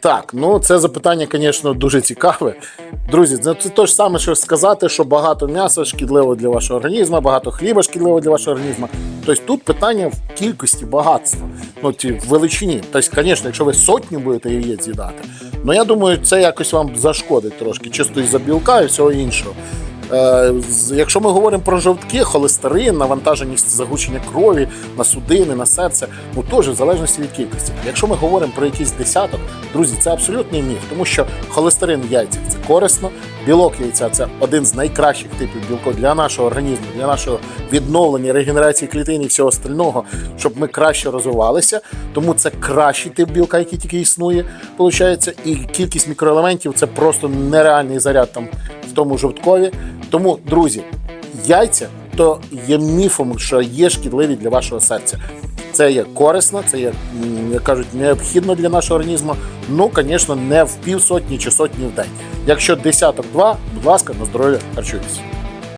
Так, ну це запитання, звісно, дуже цікаве. Друзі, це це те ж саме, що сказати, що багато м'яса шкідливо для вашого організму, багато хліба шкідливо для вашого організму. Тобто тут питання в кількості багатства, ну ті в величині. Тобто, звісно, якщо ви сотню будете яєць з'їдати, ну я думаю, це якось вам зашкодить трошки, чисто із-за білка і всього іншого. Е, Якщо ми говоримо про жовтки, холестерин, навантаженість загущення крові на судини, на серце, ну теж в залежності від кількості. Якщо ми говоримо про якийсь десяток, друзі, це абсолютний міф, тому що холестерин в яйцях це корисно, білок яйця це один з найкращих типів білку для нашого організму, для нашого відновлення, регенерації клітин і всього остального, щоб ми краще розвивалися. Тому це кращий тип білка, який тільки існує, виходить. І кількість мікроелементів це просто нереальний заряд там в тому жовткові. Тому, друзі, яйця то є міфом, що є шкідливі для вашого серця. Це є корисно, це є, як кажуть, необхідно для нашого організму. Ну, звісно, не в півсотні чи сотні в день. Якщо десяток два, будь ласка, на здоров'я харчуйтесь.